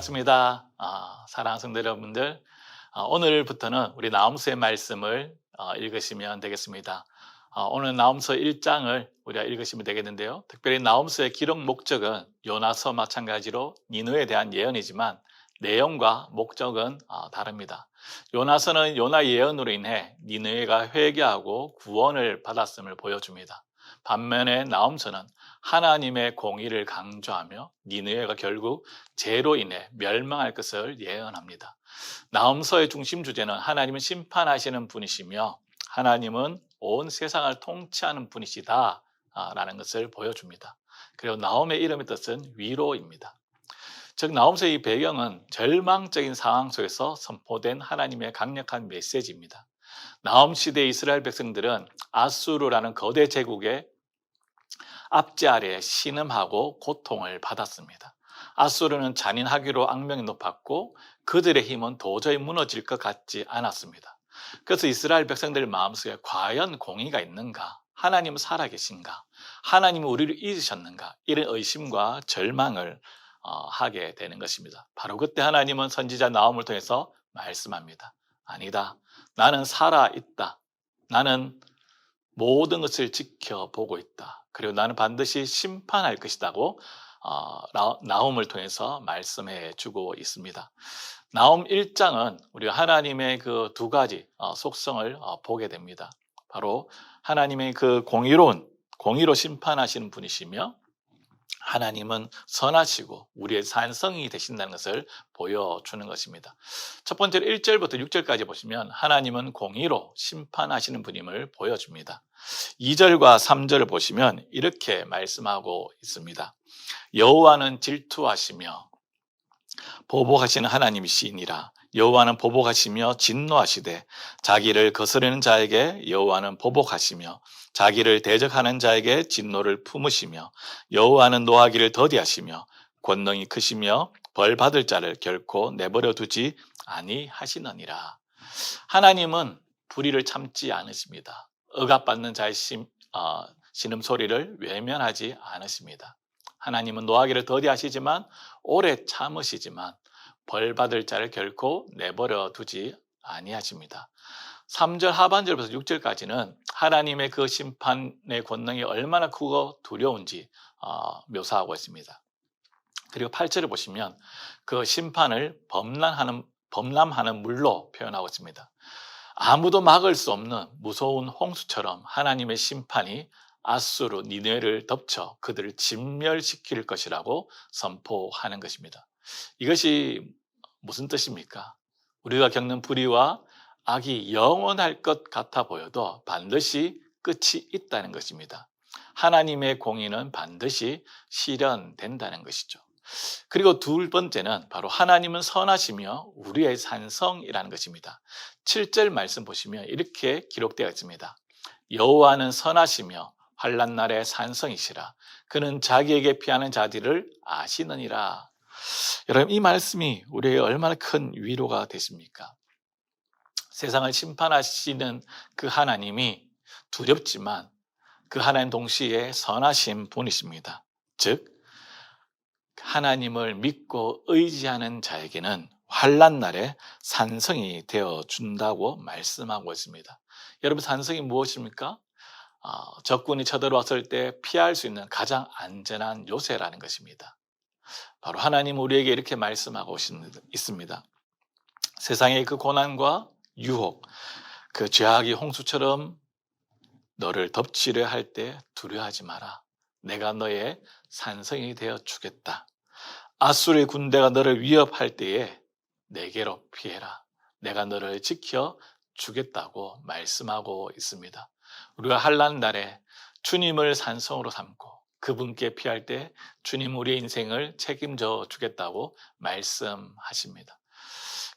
반갑습니다. 아, 사랑하는 성도 여러분들, 아, 오늘부터는 우리 나움서의 말씀을 어, 읽으시면 되겠습니다. 아, 오늘 나움서 1장을 우리가 읽으시면 되겠는데요. 특별히 나움서의 기록 목적은 요나서 마찬가지로 니누에 대한 예언이지만 내용과 목적은 어, 다릅니다. 요나서는 요나 예언으로 인해 니누에가 회개하고 구원을 받았음을 보여줍니다. 반면에 나움서는 하나님의 공의를 강조하며 니느웨가 결국 죄로 인해 멸망할 것을 예언합니다. 나움서의 중심 주제는 하나님은 심판하시는 분이시며 하나님은 온 세상을 통치하는 분이시다 라는 것을 보여줍니다. 그리고 나움의 이름의 뜻은 위로입니다. 즉 나움서의 이 배경은 절망적인 상황 속에서 선포된 하나님의 강력한 메시지입니다. 나움 시대 이스라엘 백성들은 아수르라는 거대 제국의 아래 신음하고 고통을 받았습니다. 아수르는 잔인하기로 악명이 높았고 그들의 힘은 도저히 무너질 것 같지 않았습니다. 그래서 이스라엘 백성들 마음속에 과연 공의가 있는가? 하나님은 살아계신가? 하나님은 우리를 잊으셨는가? 이런 의심과 절망을 어, 하게 되는 것입니다. 바로 그때 하나님은 선지자 나움을 통해서 말씀합니다. 아니다. 나는 살아있다. 나는 모든 것을 지켜보고 있다. 그리고 나는 반드시 심판할 것이다고 어, 나움을 통해서 말씀해 주고 있습니다. 나움 1장은 우리가 하나님의 그 두 가지 어, 속성을 어, 보게 됩니다. 바로 하나님의 그 공의로운 공의로 심판하시는 분이시며 하나님은 선하시고 우리의 산성이 되신다는 것을 보여주는 것입니다. 첫 번째로 1절부터 6절까지 보시면 하나님은 공의로 심판하시는 분임을 보여줍니다. 2절과 3절을 보시면 이렇게 말씀하고 있습니다. 여호와는 질투하시며 보복하시는 하나님이시니라. 여호와는 보복하시며 진노하시되 자기를 거스르는 자에게 여호와는 보복하시며 자기를 대적하는 자에게 진노를 품으시며 여호와는 노하기를 더디하시며 권능이 크시며 벌 받을 자를 결코 내버려 두지 아니하시느니라. 하나님은 불의를 참지 않으십니다. 억압받는 자의 심, 어, 신음 소리를 외면하지 않으십니다. 하나님은 노하기를 더디하시지만 오래 참으시지만 벌 받을 자를 결코 내버려 두지 아니하십니다. 3절 하반절부터 6절까지는 하나님의 그 심판의 권능이 얼마나 크고 두려운지 어, 묘사하고 있습니다. 그리고 8절을 보시면 그 심판을 범람하는, 범람하는 물로 표현하고 있습니다. 아무도 막을 수 없는 무서운 홍수처럼 하나님의 심판이 아수르 니네를 덮쳐 그들을 진멸시킬 것이라고 선포하는 것입니다. 이것이 무슨 뜻입니까? 우리가 겪는 불의와 악이 영원할 것 같아 보여도 반드시 끝이 있다는 것입니다. 하나님의 공의는 반드시 실현된다는 것이죠. 그리고 두 번째는 바로 하나님은 선하시며 우리의 산성이라는 것입니다. 7절 말씀 보시면 이렇게 기록되어 있습니다. 여호와는 선하시며 환란 날의 산성이시라. 그는 자기에게 피하는 자들을 아시느니라. 여러분 이 말씀이 우리에게 얼마나 큰 위로가 되십니까? 세상을 심판하시는 그 하나님이 두렵지만 그 하나님 동시에 선하신 분이십니다. 즉 하나님을 믿고 의지하는 자에게는 환란 날에 산성이 되어 준다고 말씀하고 있습니다. 여러분 산성이 무엇입니까? 어, 적군이 쳐들어왔을 때 피할 수 있는 가장 안전한 요새라는 것입니다. 바로 하나님 우리에게 이렇게 말씀하고 있습니다. 세상의 그 고난과 유혹, 그 죄악이 홍수처럼 너를 덮치려 할 때 두려워하지 마라. 내가 너의 산성이 되어 주겠다. 아수르의 군대가 너를 위협할 때에 내게로 피해라. 내가 너를 지켜 주겠다고 말씀하고 있습니다. 우리가 한란 날에 주님을 산성으로 삼고 그분께 피할 때 주님 우리의 인생을 책임져 주겠다고 말씀하십니다.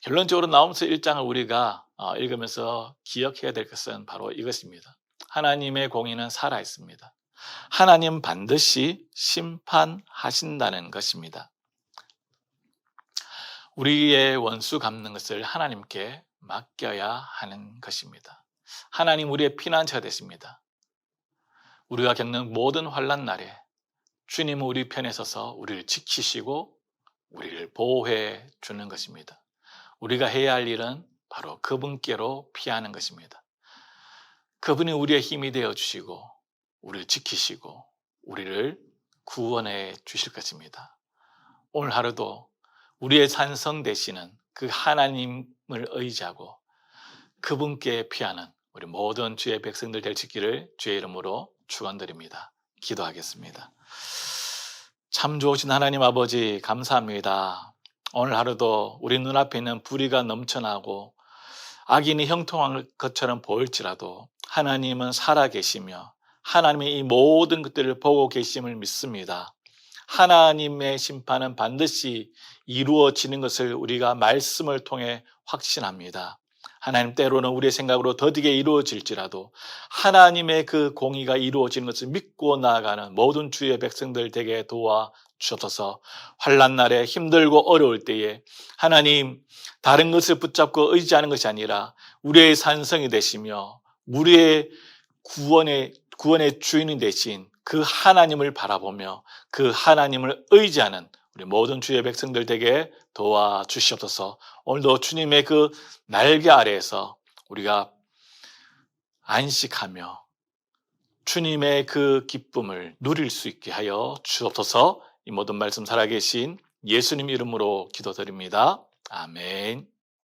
결론적으로 나오면서 1장을 우리가 어, 읽으면서 기억해야 될 것은 바로 이것입니다. 하나님의 공의는 살아 있습니다. 하나님 반드시 심판하신다는 것입니다. 우리의 원수 갚는 것을 하나님께 맡겨야 하는 것입니다. 하나님 우리의 피난처가 되십니다. 우리가 겪는 모든 환란 날에 주님은 우리 편에 서서 우리를 지키시고 우리를 보호해 주는 것입니다. 우리가 해야 할 일은 바로 그분께로 피하는 것입니다. 그분이 우리의 힘이 되어 주시고 우리를 지키시고 우리를 구원해 주실 것입니다. 오늘 하루도 우리의 산성 되시는 그 하나님을 의지하고 그분께 피하는 우리 모든 주의 백성들 될수 있기를 주의 이름으로 축원드립니다. 기도하겠습니다. 참 좋으신 하나님 아버지 감사합니다. 오늘 하루도 우리 눈앞에 있는 불의가 넘쳐나고 악인이 형통한 것처럼 보일지라도 하나님은 살아계시며 하나님의 이 모든 것들을 보고 계심을 믿습니다. 하나님의 심판은 반드시 이루어지는 것을 우리가 말씀을 통해 확신합니다. 하나님 때로는 우리의 생각으로 더디게 이루어질지라도 하나님의 그 공의가 이루어지는 것을 믿고 나아가는 모든 주의 백성들 되게 도와 주옵소서. 환란 날에 힘들고 어려울 때에 하나님 다른 것을 붙잡고 의지하는 것이 아니라 우리의 산성이 되시며 우리의 구원의 구원의 주인이 되신 그 하나님을 바라보며 그 하나님을 의지하는 우리 모든 주의 백성들 되게 도와 주시옵소서. 오늘도 주님의 그 날개 아래에서 우리가 안식하며 주님의 그 기쁨을 누릴 수 있게 하여 주옵소서. 이 모든 말씀 살아계신 예수님 이름으로 기도드립니다. 아멘.